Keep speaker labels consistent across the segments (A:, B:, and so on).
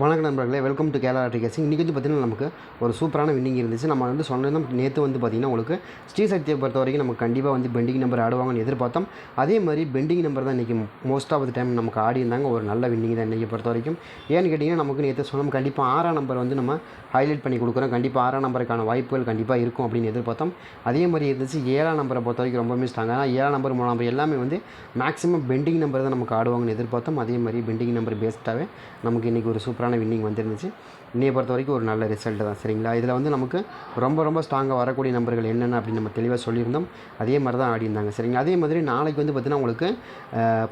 A: வணக்கம் நண்பர்களே welcome to Kerala டிகேசிங் இன்றைக்கி வந்து பார்த்திங்கன்னா நமக்கு ஒரு சூப்பரான வின்னிங் இருந்துச்சு. நம்ம வந்து சொன்னது நேற்று வந்து பார்த்திங்கன்னா உங்களுக்கு ஸ்ரீசக்தியை பொறுத்த வரைக்கும் நமக்கு கண்டிப்பாக வந்து பெண்டிங் நம்பர் ஆடுவாங்கன்னு எதிர்பார்த்தோம். அதே மாதிரி பெண்டிங் நம்பர் தான் இன்றைக்கி மோஸ்ட் ஆஃப் த டைம் நமக்கு ஆடி இருந்தாங்க. ஒரு நல்ல வின்னிங் தான் இன்றைக்கி பொறுத்த வரைக்கும். ஏன்னு கேட்டிங்கன்னா நமக்கு நேற்று சொன்னோம் கண்டிப்பாக ஆறாம் நம்பர் வந்து நம்ம ஹைலைட் பண்ணி கொடுக்குறோம். கண்டிப்பாக ஆறாம் நம்பருக்கான வாய்ப்புகள் கண்டிப்பாக இருக்கும் அப்படின்னு எதிர்பார்த்தோம். அதே மாதிரி இருந்துச்சு ஏழாம் நம்பரை பொறுத்த வரைக்கும் ரொம்ப ஸ்ட்ராங் ஆனால் ஏழாம் நம்பர் மூணாம் நம்பர் எல்லாமே வந்து மேக்ஸிமம் பெண்டிங் நம்பர் தான் நமக்கு ஆடுவாங்கன்னு எதிர்பார்த்தோம். அதே மாதிரி பெண்டிங் நம்பர் பேஸ்டாகவே நமக்கு இன்றைக்கி ஒரு சூப்பராக சூப்பரான வின்னிங் வந்துருந்துச்சு. இன்னையை பொறுத்த வரைக்கும் ஒரு நல்ல ரிசல்ட் தான். சரிங்களா? இதில் வந்து நமக்கு ரொம்ப ரொம்ப ஸ்ட்ராங்காக வரக்கூடிய நம்பர்கள் என்னென்ன அப்படின்னு நம்ம தெளிவாக சொல்லியிருந்தோம். அதே மாதிரி தான் ஆடி இருந்தாங்க சரிங்களா? அதே மாதிரி நாளைக்கு வந்து பார்த்திங்கன்னா உங்களுக்கு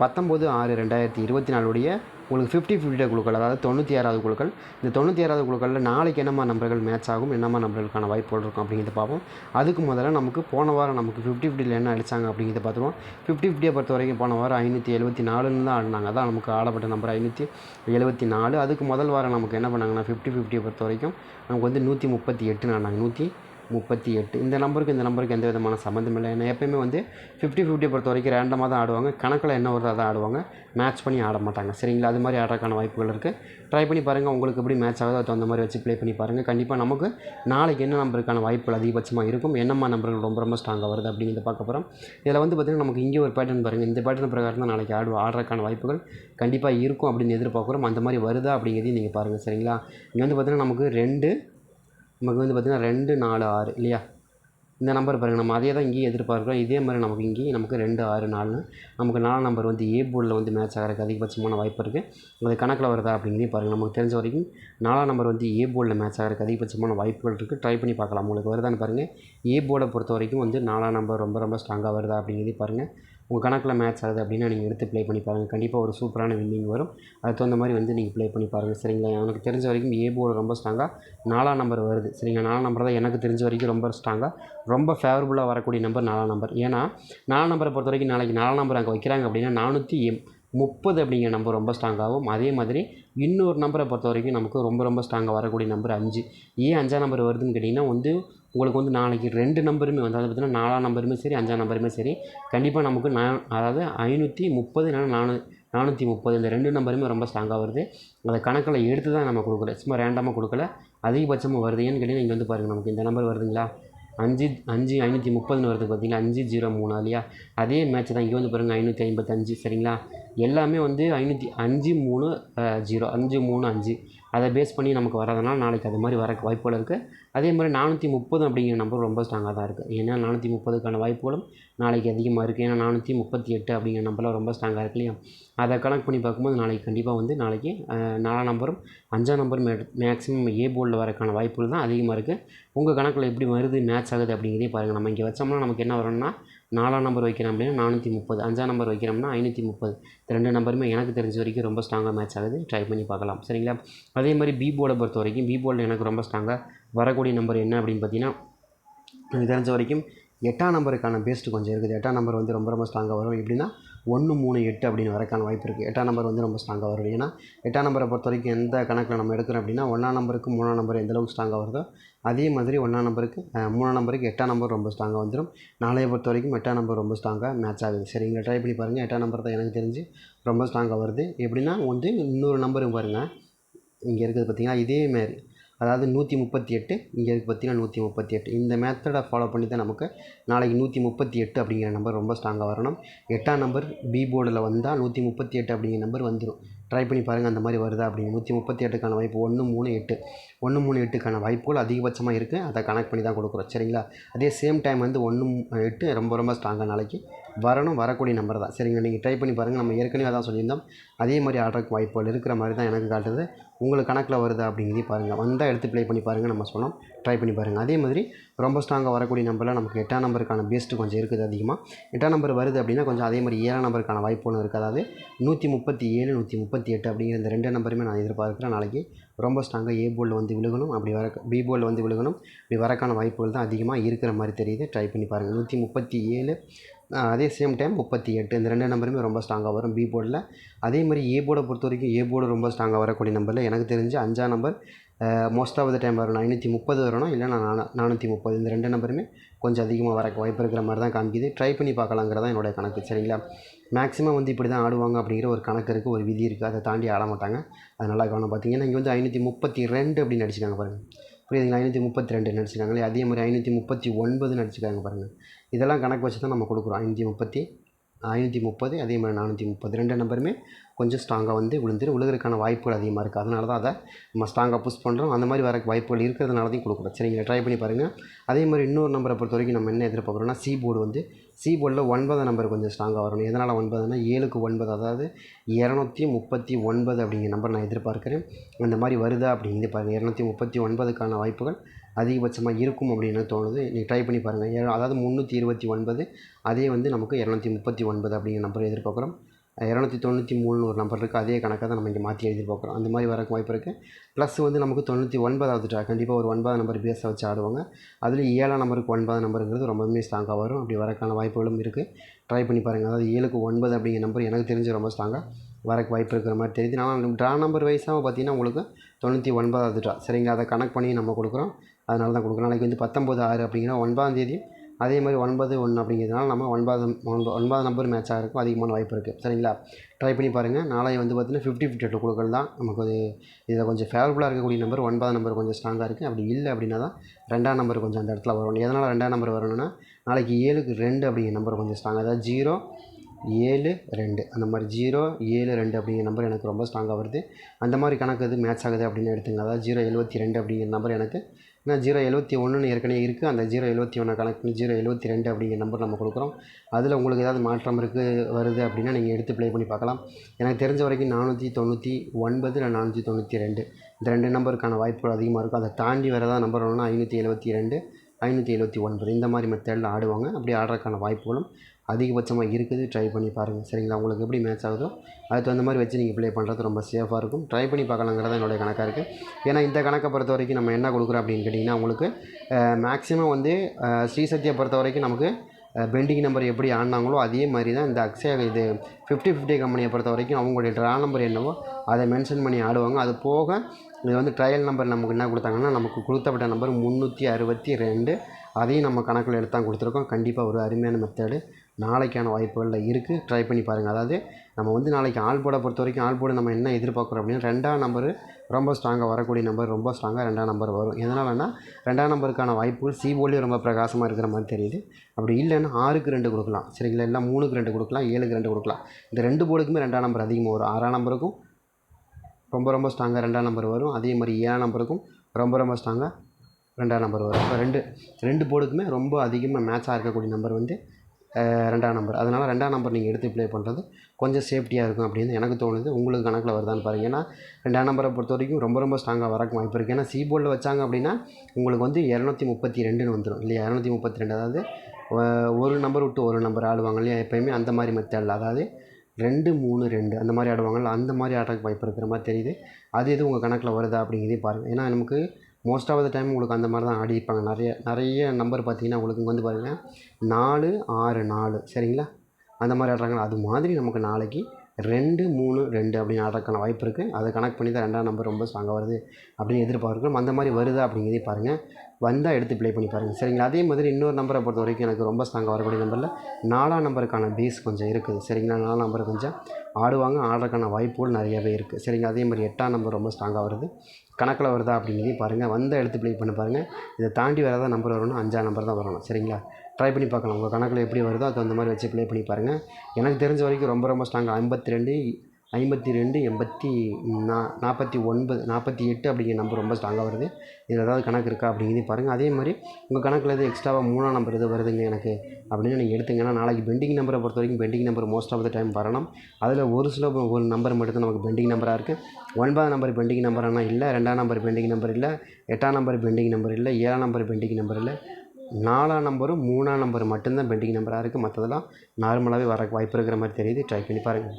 A: பத்தொம்போது ஆறு ரெண்டாயிரத்தி இருபத்தி நாலுடைய உங்களுக்கு ஃபிஃப்டி ஃபிஃப்டி குழுக்கள் அதாவது தொண்ணூற்றி ஆறாவது குழுக்கள். இந்த தொண்ணூற்றி ஆறாவது குழுக்களில் நாளைக்கு என்னம்மா நம்பர்கள் மேட்ச் ஆகும் என்னம்மா நம்பர்களுக்கான வாய்ப்புகள் இருக்கும் அப்படிங்கிறத பார்ப்போம். அதுக்கு முதல்ல நமக்கு போன வாரம் நமக்கு ஃபிஃப்டி ஃபிஃப்டியில் என்ன அடித்தாங்க அப்படிங்கிறத பார்த்துருவோம். ஃபிஃப்டி ஃபிஃப்டியை பொறுத்த வரைக்கும் போன வாரம் ஐநூற்றி எழுபத்தி நாலுன்னு தான் ஆடினாங்க. அதான் நமக்கு ஆடப்பட்ட நம்பர் ஐநூற்றி எழுபத்தி நாலு. அதுக்கு முதல் வாரம் நமக்கு என்ன பண்ணாங்கன்னா ஃபிஃப்டி ஃபிஃப்டியை பொறுத்த வரைக்கும் நமக்கு வந்து நூற்றி முப்பத்தி எட்டுன்னு ஆடினாங்க. நூற்றி முப்பத்தி எட்டு. இந்த நம்பருக்கு இந்த நம்பருக்கு எந்த விதமான சம்மந்தம் இல்லை. ஏன்னா எப்பயுமே வந்து ஃபிஃப்டி ஃபிஃப்டி பொறுத்த வரைக்கும் ரேண்டமாக தான் ஆடுவாங்க. கணக்கில் என்ன வருதோ அதான் ஆடுவாங்க. மேட்ச் பண்ணி ஆட மாட்டாங்க. சரிங்களா? அது மாதிரி ஆடுறதுக்கான வாய்ப்புகள் இருக்குது ட்ரை பண்ணி பாருங்கள் உங்களுக்கு எப்படி மேட்ச் ஆகுதோ அது தகுந்த மாதிரி வச்சு ப்ளே பண்ணி பாருங்கள் கண்டிப்பாக நமக்கு நாளைக்கு என்ன நம்பருக்கான வாய்ப்புகள் அதிகபட்சமாக இருக்கும்? என்னம்மா நம்பர்கள் ரொம்ப ரொம்ப ஸ்ட்ராங்காக வருது அப்படிங்கிறத பார்க்க போகிறோம் இதில் வந்து பார்த்திங்கன்னா நமக்கு இங்கே ஒரு பேட்டர்ன் பாருங்கள் இந்த பேட்டர்ன் பிரகாரம் தான் நாளைக்கு ஆடு ஆடுறதுக்கான வாய்ப்புகள் கண்டிப்பாக இருக்கும் அப்படின்னு எதிர்பார்க்குறோம். அந்த மாதிரி வருதா அப்படிங்கிறதையும் நீங்கள் பாருங்கள் சரிங்களா? இங்கே வந்து பார்த்திங்கன்னா நமக்கு ரெண்டு நமக்கு வந்து பார்த்திங்கன்னா ரெண்டு நாலு ஆறு இல்லையா? இந்த நம்பர் பாருங்கள் நம்ம அதே தான் இங்கேயும் எதிர்பார்க்குறோம். இதே மாதிரி நமக்கு இங்கேயும் நமக்கு ரெண்டு ஆறு நாலு நமக்கு நாலாம் நம்பர் வந்து ஏ போர்டில் வந்து மேட்ச் ஆகிறதுக்கு அதிகபட்சமான வாய்ப்பு இருக்குது அது கணக்கில் வருதா அப்படிங்கிறதையும் பாருங்கள் நமக்கு தெரிஞ்ச வரைக்கும் நாலாம் நம்பர் வந்து ஏ போர்டில் மேட்ச் ஆகிறதுக்கு அதிகபட்சமான வாய்ப்புகள் இருக்குது ட்ரை பண்ணி பார்க்கலாம். உங்களுக்கு வருதான்னு பாருங்கள் ஏ போர்டை பொறுத்த வரைக்கும் வந்து நாலாம் நம்பர் ரொம்ப ரொம்ப ஸ்ட்ராங்காக வருதா அப்படிங்கிறதையும் பாருங்கள் உங்கள் கணக்கில் மேட்ச் ஆகுது அப்படின்னா நீங்கள் எடுத்து ப்ளே பண்ணி பாருங்கள் கண்டிப்பாக ஒரு சூப்பரான வின்னிங் வரும். அதுக்கு தகுந்த மாதிரி வந்து நீங்கள் ப்ளே பண்ணி பாருங்கள் சரிங்களா? எனக்கு தெரிஞ்ச வரைக்கும் ஏ போர்டு ரொம்ப ஸ்ட்ராங்காக நாலாம் நம்பர் வருது. சரிங்களா? நாலாம் நம்பர் தான் எனக்கு தெரிஞ்ச வரைக்கும் ரொம்ப ஸ்ட்ராங்காக ரொம்ப ஃபேவரபுளாக வரக்கூடிய நம்பர் நாலாம் நம்பர் ஏன்னா நாலாம் நம்பரை பொறுத்த வரைக்கும் நாளைக்கு நாலாம் நம்பர் அங்கே வைக்கிறாங்க அப்படின்னா நானூற்றி எம் முப்பது அப்படிங்கிற நம்பர் ரொம்ப ஸ்ட்ராங்காகும் அதே மாதிரி இன்னொரு நம்பரை பொறுத்த வரைக்கும் நமக்கு ரொம்ப ரொம்ப ஸ்ட்ராங்காக வரக்கூடிய நம்பர் அஞ்சு. ஏன் அஞ்சாம் நம்பர் வருதுன்னு கேட்டிங்கன்னா வந்து உங்களுக்கு வந்து நாளைக்கு ரெண்டு நம்பருமே வந்து அதாவது பார்த்தீங்கன்னா நாலாம் நம்பருமே சரி அஞ்சாம் நம்பருமே சரி கண்டிப்பாக நமக்கு நான் அதாவது ஐநூற்றி முப்பது நானூ நானூற்றி முப்பது இந்த ரெண்டு நம்பருமே ரொம்ப ஸ்ட்ராங்காக வருது. அந்த கணக்கில் எடுத்து தான் நம்ம கொடுக்கல சும்மா ரேண்டமாக கொடுக்கல அதிகபட்சமாக வருது. ஏன்னு கேட்டிங்கன்னா இங்கே வந்து பாருங்கள் நமக்கு இந்த நம்பர் வருதுங்களா? அஞ்சு அஞ்சு ஐநூற்றி முப்பதுன்னு வருது பார்த்தீங்களா? அஞ்சு ஜீரோ மூணு இல்லையா? அதே மேட்ச் தான் இங்கே வந்து பாருங்கள் ஐநூற்றி ஐம்பத்தஞ்சு சரிங்களா? எல்லாமே வந்து ஐநூற்றி அஞ்சு மூணு ஜீரோ அஞ்சு மூணு அஞ்சு. அதை பேஸ் பண்ணி நமக்கு வரதுனால நாளைக்கு அது மாதிரி வர வாய்ப்புகள் இருக்குது அதே மாதிரி நானூற்றி முப்பது அப்படிங்கிற நம்பர் ரொம்ப ஸ்ட்ராங்காக தான் இருக்குது ஏன்னா நானூற்றி முப்பதுக்கான வாய்ப்புகளும் நாளைக்கு அதிகமாக இருக்குது ஏன்னா நானூற்றி முப்பத்தி எட்டு அப்படிங்கிற நம்பர்லாம் ரொம்ப ஸ்ட்ராங்காக இருக்கு இல்லையா? அதை கணக்கு பண்ணி பார்க்கும்போது நாளைக்கு கண்டிப்பாக வந்து நாளைக்கு நாலாம் நம்பரும் அஞ்சாம் நம்பரும் மேக்ஸிமம் ஏ போர்டில் வரக்கான வாய்ப்புகள் தான் அதிகமாக இருக்குது உங்கள் கணக்கில் எப்படி வருது மேட்ச் ஆகுது அப்படிங்கிறதையும் பாருங்கள் நம்ம இங்கே வச்சோம்னா நமக்கு என்ன வரும்னா நாலாம் நம்பர் வைக்கிறோம் அப்படின்னா நானூற்றி முப்பது. அஞ்சாம் நம்பர் வைக்கிறோம்னா ஐநூற்றி முப்பது. இந்த ரெண்டு நம்பருமே எனக்கு தெரிஞ்ச வரைக்கும் ரொம்ப ஸ்ட்ராங்காக மேட்ச் ஆகுது. ட்ரை பண்ணி பார்க்கலாம். சரிங்களா? அதே மாதிரி பி போர்டை பொறுத்த வரைக்கும் பி போர்டில் எனக்கு ரொம்ப ஸ்ட்ராங்காக வரக்கூடிய நம்பர் என்ன அப்படின்னு பார்த்தீங்கன்னா எனக்கு தெரிஞ்ச வரைக்கும் எட்டாம் நம்பருக்கான பேஸ்ட்டு கொஞ்சம் இருக்குது. எட்டாம் நம்பர் வந்து ரொம்ப ரொம்ப ஸ்ட்ராங்காக வரும். எப்படின்னா ஒன்று மூணு எட்டு அப்படின்னு வரக்கான வாய்ப்பு இருக்குது எட்டாம் நம்பர் வந்து ரொம்ப ஸ்ட்ராங்காக வரும் ஏன்னா எட்டாம் நம்பரை பொறுத்த வரைக்கும் எந்த கணக்கில் நம்ம எடுக்கிறோம் அப்படின்னா ஒன்றாம் நம்பருக்கு மூணாம் நம்பர் எந்தளவுக்கு ஸ்ட்ராங்காக வருதோ அதே மாதிரி ஒன்றாம் நம்பருக்கு மூணாம் நம்பருக்கு எட்டாம் நம்பர் ரொம்ப ஸ்ட்ராங்காக வந்துடும் நாளைய பொறுத்த வரைக்கும் எட்டாம் நம்பர் ரொம்ப ஸ்ட்ராங்காக மேட்ச் ஆகுது. சரிங்களா ட்ரை பண்ணி பாருங்கள் எட்டாம் நம்பர் தான் எனக்கு தெரிஞ்சு ரொம்ப ஸ்ட்ராங்காக வருது. எப்படின்னா வந்து இன்னொரு நம்பரும் பாருங்கள் இங்கே இருக்குது பார்த்திங்கன்னா இதே மாதிரி. அதாவது நூற்றி முப்பத்தி எட்டு இங்கே இருக்குது பார்த்தீங்கன்னா நூற்றி முப்பத்தி எட்டு இந்த மெத்தடை ஃபாலோ பண்ணி தான் நமக்கு நாளைக்கு நூற்றி முப்பத்தி எட்டு அப்படிங்கிற நம்பர் ரொம்ப ஸ்ட்ராங்காக வரணும். எட்டாம் நம்பர் பி போர்டில் வந்தால் நூற்றி முப்பத்தி எட்டு அப்படிங்கிற நம்பர் வந்துடும் ட்ரை பண்ணி பாருங்கள் அந்த மாதிரி வருதா அப்படிங்க நூற்றி முப்பத்தி எட்டுக்கான வாய்ப்பு ஒன்று மூணு எட்டு. ஒன்று மூணு எட்டுக்கான வாய்ப்புகள் அதிகபட்சமாக இருக்குது அதை கனெக்ட் பண்ணி தான் கொடுக்குறோம். சரிங்களா? அதே சேம் டைம் வந்து ஒன்று எட்டு ரொம்ப ரொம்ப ஸ்ட்ராங்காக நாளைக்கு வரணும். வரக்கூடிய நம்பர் தான். சரிங்களா? நீங்கள் ட்ரை பண்ணி பாருங்கள் நம்ம ஏற்கனவே அதான் சொல்லியிருந்தோம். அதே மாதிரி ஆர்டருக்கு வாய்ப்புகள் இருக்கிற மாதிரி தான் எனக்கு காட்டுது. உங்களுக்கு கணக்கில் வருதா அப்படிங்கிறதையும் பாருங்கள் வந்தால் எடுத்து ப்ளே பண்ணி பாருங்கள் நம்ம சொன்னோம் ட்ரை பண்ணி பாருங்கள் அதே மாதிரி ரொம்ப ஸ்ட்ராங்காக வரக்கூடிய நம்பரில் நமக்கு எட்டாம் நம்பருக்கான பேஸ்ட்டு கொஞ்சம் இருக்குது அதிகமாக எட்டாம் நம்பர் வருது அப்படின்னா கொஞ்சம் அதே மாதிரி ஏழாம் நம்பருக்கான வாய்ப்புகளும் இருக்குது. அதாவது நூற்றி முப்பத்தி ஏழு நூற்றி முப்பத்தி எட்டு அப்படிங்கிற இந்த ரெண்டு நம்பருமே நான் எதிர்பார்க்குறேன். நாளைக்கு ரொம்ப ஸ்ட்ராங்காக ஏ போர்டில் வந்து விழுகணும். அப்படி வர பி போலில் வந்து விழுகணும். இப்படி வரக்கான வாய்ப்புகள் தான் அதிகமாக இருக்கிற மாதிரி தெரியுது. ட்ரை பண்ணி பாருங்கள் நூற்றி முப்பத்தி ஏழு அதே சேம் டைம் முப்பத்தி எட்டு. இந்த ரெண்டு நம்பருமே ரொம்ப ஸ்ட்ராங்காக வரும். பி போர்டில் அதே மாதிரி ஏ போர்டை பொறுத்த வரைக்கும் ஏ போர்டு ரொம்ப ஸ்ட்ராங்காக வரக்கூடிய நம்பரில் எனக்கு தெரிஞ்சு அஞ்சாம் number most of the time வரணும் ஐநூற்றி முப்பது வரணும் இல்லைனா நானூற்றி முப்பது. இந்த ரெண்டு நம்பருமே கொஞ்சம் அதிகமாக வர வாய்ப்பு இருக்கிற மாதிரி தான் காமிக்குது. ட்ரை பண்ணி பார்க்கலாங்கிறதான் என்னோடய கணக்கு. சரிங்களா? மேக்ஸிமம் வந்து இப்படி தான் ஆடுவாங்க அப்படிங்கிற ஒரு கணக்கு இருக்குது ஒரு விதி இருக்குது அதை தாண்டி ஆட மாட்டாங்க. அது நல்லா கவனம் பார்த்தீங்கன்னா இங்கே வந்து ஐநூற்றி முப்பத்தி ரெண்டு அப்படின்னு நடிச்சிருக்காங்க பாருங்கள் புரியுதுங்களா? ஐநூற்றி முப்பத்தி ரெண்டு நடிச்சிருக்காங்களே. அதே மாதிரி ஐநூற்றி முப்பத்தி ஒன்பது நடிச்சிருக்காங்க பாருங்கள் இதெல்லாம் கணக்கு வச்சு தான் நம்ம கொடுக்குறோம். ஐநூற்றி முப்பத்தி ஐநூற்றி முப்பது அதே மாதிரி நானூற்றி முப்பது. ரெண்டு நம்பருமே கொஞ்சம் ஸ்ட்ராங்காக வந்து விழுந்துரு விழுகிறதுக்கான வாய்ப்புகள் அதிகமாக இருக்குது அதனால தான் அதை நம்ம ஸ்ட்ராங்காக புஷ் பண்ணுறோம் அந்த மாதிரி வர வாய்ப்புகள் இருக்கிறதுனால தான் கொடுக்குறோம். சரிங்களா ட்ரை பண்ணி பாருங்கள் அதே மாதிரி இன்னொரு நம்பரை பொறுத்த வரைக்கும் நம்ம என்ன எதிர்பார்க்குறோம்னா சி போர்டு வந்து சி போர்டில் ஒன்பது நம்பர் கொஞ்சம் ஸ்ட்ராங்காக வரணும். எதனால் ஒன்பதுனா ஏழுக்கு ஒன்பது அதாவது இரநூத்தி முப்பத்தி ஒன்பது அப்படிங்கிற நம்பர் நான் எதிர்பார்க்குறேன். அந்த மாதிரி வருதா அப்படிங்கிறது பாருங்கள் இரநூத்தி முப்பத்தி ஒன்பதுக்கான வாய்ப்புகள் அதிகபட்சமாக இருக்கும் அப்படின்னு தோணுது. நீங்கள் ட்ரை பண்ணி பாருங்கள் ஏ அதாவது முந்நூற்றி இருபத்தி ஒன்பது அதே வந்து நமக்கு இரநூத்தி முப்பத்தி ஒன்பது அப்படிங்கிற நம்பர் எதிர்பார்க்குறோம். இரநூத்தி தொண்ணூற்றி மூணுன்னு ஒரு நம்பர் இருக்குது அதே கணக்காக தான் நம்ம இங்கே மாற்றி எழுதி பார்க்குறோம் அந்த மாதிரி வரக்கு வாய்ப்பு இருக்குது ப்ளஸ் வந்து நமக்கு தொண்ணூற்றி ஒன்பதாவது ட்ரா கண்டிப்பாக ஒரு ஒன்பதாம் நம்பர் பேஸை வச்சு ஆடுவாங்க. அதில் ஏழாம் நம்பருக்கு ஒன்பதாம் நம்பருங்கிறது ரொம்பவுமே ஸ்ட்ராங்காக வரும். அப்படி வரக்கான வாய்ப்புகளும் இருக்குது ட்ரை பண்ணி பாருங்கள் அதாவது ஏழுக்கு ஒன்பது அப்படிங்கிற நம்பர் எனக்கு தெரிஞ்சு ரொம்ப ஸ்ட்ராங்காக வரக்கு வாய்ப்பு இருக்கிற மாதிரி தெரியுது. நான் ட்ரா நம்பர் வைஸாக பார்த்தீங்கன்னா உங்களுக்கு தொண்ணூற்றி ஒன்பதாவது ட்ரா சரிங்களா? அதை கணக்கு பண்ணி நம்ம கொடுக்குறோம். அதனால தான் கொடுக்குறோம். நாளைக்கு வந்து பத்தொம்பது ஆறு அப்படிங்கிற ஒன்பதாம் தேதி. அதே மாதிரி ஒன்பது ஒன்று அப்படிங்கிறதுனால நம்ம ஒன்பது ஒன்பது ஒன்பது நம்பர் மேட்ச் ஆகிறதுக்கும் அதிகமான வாய்ப்பு இருக்குது சரிங்களா? ட்ரை பண்ணி பாருங்கள் நாளை வந்து பார்த்தீங்கன்னா ஃபிஃப்டி ஃபிஃப்டி எட்டு தான் நமக்கு அது இதில் கொஞ்சம் ஃபேவரபுளாக இருக்கக்கூடிய நம்பர் ஒன்பதாம் நம்பர் கொஞ்சம் ஸ்ட்ராங்காக இருக்குது அப்படி இல்லை அப்படின்னா தான் ரெண்டாம் நம்பர் கொஞ்சம் அந்த இடத்துல வரணும் எதனால் ரெண்டாம் நம்பர் வரணும்னா நாளைக்கு ஏழுக்கு ரெண்டு அப்படிங்கிற நம்பர் கொஞ்சம் ஸ்ட்ராங்காக அதாவது ஜீரோ ஏழு ரெண்டு. அந்த மாதிரி ஜீரோ ஏழு ரெண்டு அப்படிங்கிற நம்பர் எனக்கு ரொம்ப ஸ்ட்ராங்காக வருது. அந்த மாதிரி கணக்கு இது மேட்ச் ஆகுது அப்படின்னு எடுத்துங்க. அதாவது ஜீரோ எழுபத்தி ரெண்டு அப்படிங்கிற நம்பர் எனக்கு ஏன்னா ஜீரோ எழுபத்தி ஒன்றுன்னு ஏற்கனவே இருக்குது. அந்த ஜீரோ எழுபத்தி ஒன்றை கணக்கு பண்ணி ஜீரோ எழுபத்தி ரெண்டு அப்படிங்கிற நம்பர் நம்ம கொடுக்குறோம். அதில் உங்களுக்கு ஏதாவது மாற்றம் இருக்குது வருது அப்படின்னா நீங்கள் எடுத்து ப்ளே பண்ணி பார்க்கலாம். எனக்கு தெரிஞ்ச வரைக்கும் நானூற்றி தொண்ணூற்றி ஒன்பது இல்லை நானூற்றி தொண்ணூற்றி ரெண்டு. இந்த ரெண்டு நம்பருக்கான வாய்ப்புகள் அதிகமாக இருக்கும். அதை தாண்டி வரதா நம்பர் வரணும்னா ஐநூற்றி எழுபத்தி ரெண்டு. ஐநூற்றி எழுபத்தி ஒன்பது இந்த மாதிரி மெத்தடில் ஆடுவாங்க. அப்படி ஆடுறதுக்கான வாய்ப்புகளும் அதிகபட்சமாக இருக்குது. ட்ரை பண்ணி பாருங்கள். சரிங்களா? உங்களுக்கு எப்படி மேட்ச் ஆகுதோ அதுக்கு தகுந்த மாதிரி வச்சு நீங்கள் ப்ளே பண்ணுறது ரொம்ப சேஃபாக இருக்கும். ட்ரை பண்ணி பார்க்கலாங்கிறது என்னுடைய கணக்காக இருக்குது ஏன்னா இந்த கணக்கை பொறுத்த வரைக்கும் நம்ம என்ன கொடுக்குறோம் அப்படின்னு கேட்டிங்கன்னா உங்களுக்கு மேக்ஸிமம் வந்து ஸ்ரீ சத்யா பொறுத்த வரைக்கும் நமக்கு பெண்டிங் நம்பர் எப்படி ஆடினாங்களோ அதே மாதிரி தான் இந்த அக்ஷயா இது ஃபிஃப்டி ஃபிஃப்டி கம்பெனியை பொறுத்த வரைக்கும் அவங்களுடைய ட்ரா நம்பர் என்னவோ அதை மென்ஷன் பண்ணி ஆடுவாங்க. அது போக இது வந்து ட்ரையல் நம்பர் நமக்கு என்ன கொடுத்தாங்கன்னா நமக்கு கொடுத்தப்பட்ட நம்பர் முந்நூற்றி அறுபத்தி ரெண்டு. அதையும் நம்ம கணக்கில் எடுத்து தான் கொடுத்துருக்கோம். கண்டிப்பாக ஒரு அருமையான மெத்தடு நாளைக்கான வாய்ப்புகளில் இருக்குது ட்ரை பண்ணி பாருங்கள் அதாவது நம்ம வந்து நாளைக்கு ஆள் போர்டை பொறுத்த வரைக்கும் ஆள் போர்டு நம்ம என்ன எதிர்பார்க்குறோம் அப்படின்னா ரெண்டாம் நம்பரு ரொம்ப ஸ்ட்ராங்காக வரக்கூடிய நம்பர் ரொம்ப ஸ்ட்ராங்காக ரெண்டாம் நம்பர் வரும். எதனாலன்னா ரெண்டாம் நம்பருக்கான வாய்ப்புகள் சி ரொம்ப பிரகாசமாக இருக்கிற மாதிரி தெரியுது. அப்படி இல்லைன்னா ஆறுக்கு ரெண்டு கொடுக்கலாம். சரிங்களா? இல்லை மூணுக்கு ரெண்டு கொடுக்கலாம். ஏழுக்கு ரெண்டு கொடுக்கலாம். இந்த ரெண்டு போர்டுக்குமே ரெண்டாம் நம்பர் அதிகமாக வரும். ஆறாம் நம்பருக்கும் ரொம்ப ரொம்ப ஸ்ட்ராங்காக ரெண்டாம் நம்பர் வரும். அதே மாதிரி ஏழாம் நம்பருக்கும் ரொம்ப ரொம்ப ஸ்ட்ராங்காக ரெண்டாம் நம்பர் வரும். இப்போ ரெண்டு ரெண்டு போர்டுக்குமே ரொம்ப அதிகமாக மேட்சாக இருக்கக்கூடிய நம்பர் வந்து ரெண்டாம் நம்பர் அதனால் ரெண்டாம் நம்பர் நீங்கள் எடுத்து ப்ளே பண்ணுறது கொஞ்சம் சேஃப்டியாக இருக்கும் அப்படின்னு எனக்கு தோணுது. உங்களுக்கு கணக்கில் வருதான்னு பாருங்கள் ஏன்னா ரெண்டாம் நம்பரை பொறுத்த வரைக்கும் ரொம்ப ரொம்ப ஸ்ட்ராங்காக வரக்கு வாய்ப்பு இருக்குது ஏன்னா சி போர்டில் வச்சாங்க அப்படின்னா உங்களுக்கு வந்து இரநூத்தி முப்பத்தி ரெண்டுன்னு வந்துடும் இல்லையா? இரநூத்தி முப்பத்தி ரெண்டு அதாவது ஒரு நம்பர் விட்டு ஒரு நம்பர் ஆடுவாங்க இல்லையா? எப்போயுமே அந்த மாதிரி மெத்தடில் அதாவது ரெண்டு மூணு ரெண்டு. அந்த மாதிரி ஆடுவாங்கள்ல அந்த மாதிரி ஆடுறதுக்கு வாய்ப்பு இருக்கிற மாதிரி தெரியுது. அது எது உங்கள் கணக்கில் வருதா அப்படிங்கிறதையும் பாருங்கள் ஏன்னா நமக்கு மோஸ்ட் ஆஃப் த டைம் உங்களுக்கு அந்த மாதிரி தான் ஆடிப்பாங்க நிறைய நிறைய நம்பர் பார்த்தீங்கன்னா உங்களுக்கு வந்து பாருங்கள் நாலு ஆறு நாலு. சரிங்களா? அந்த மாதிரி ஆடுறாங்க. அது மாதிரி நமக்கு நாளைக்கு ரெண்டு மூணு ரெண்டு அப்படின்னு ஆடுறதுக்கான வாய்ப்பு இருக்குது அதை கனெக்ட் பண்ணி தான் ரெண்டாம் நம்பர் ரொம்ப ஸ்ட்ராங்காக வருது அப்படின்னு எதிர்பார்க்குறோம். அந்த மாதிரி வருதா அப்படிங்கிறதையும் பாருங்கள் வந்தால் எடுத்து ப்ளே பண்ணி பாருங்கள் சரிங்களா? அதே மாதிரி இன்னொரு நம்பரை பொறுத்த வரைக்கும் எனக்கு ரொம்ப ஸ்ட்ராங்காக வரக்கூடிய நம்பரில் நாலாம் நம்பருக்கான பேஸ் கொஞ்சம் இருக்குது. சரிங்களா? நாலாம் நம்பர் கொஞ்சம் ஆடுவாங்க ஆடுறதுக்கான வாய்ப்புகள் நிறையவே இருக்குது சரிங்களா? அதே மாதிரி எட்டாம் நம்பர் ரொம்ப ஸ்ட்ராங்காக வருது. கணக்கில் வருதா அப்படிங்கிறதையும் பாருங்கள் வந்தால் எடுத்து ப்ளே பண்ணி பாருங்கள் இதை தாண்டி வேறு நம்பர் வரணும் அஞ்சாம் நம்பர் தான் வரணும். சரிங்களா? ட்ரை பண்ணி பார்க்கலாம். உங்கள் கணக்கில் எப்படி வருதோ அது அந்த மாதிரி வச்சு ப்ளே பண்ணி பாருங்கள் எனக்கு தெரிஞ்ச வரைக்கும் ரொம்ப ரொம்ப ஸ்ட்ராங்காக ஐம்பத்தி ரெண்டு ஐம்பத்தி ரெண்டு எண்பத்தி நா நாற்பத்தி ஒன்பது நாற்பத்தி எட்டு அப்படிங்கிற நம்பர் ரொம்ப ஸ்ட்ராங்காக வருது. இதில் ஏதாவது கணக்கு இருக்கா அப்படிங்கிறதையும் பாருங்கள் அதே மாதிரி உங்கள் கணக்கில் எது எக்ஸ்ட்ராவாக மூணாம் நம்பர் எது வருதுங்க எனக்கு? அப்படின்னு நீங்கள் எடுத்துங்கன்னா நாளைக்கு பெண்டிங் நம்பரை பொறுத்த வரைக்கும் pending number most of the time வரணும். அதில் ஒரு சில ஒரு நம்பர் மட்டும் நமக்கு பெண்டிங் நம்பராக இருக்குது ஒன்பதாம் நம்பர் பெண்டிங் நம்பர் ஆனால் இல்லை ரெண்டாம் நம்பர் பெண்டிங் நம்பர் இல்லை எட்டாம் நம்பர் பெண்டிங் நம்பர் இல்லை ஏழாம் நம்பர் பெண்டிங் நம்பர் இல்லை நாலாம் நம்பரும் மூணாம் நம்பர் மட்டும்தான் பெண்டிங் நம்பராக இருக்குது மற்றதெல்லாம் நார்மலாகவே வர வாய்ப்பு இருக்கிற மாதிரி தெரியுது. ட்ரை பண்ணி பாருங்கள்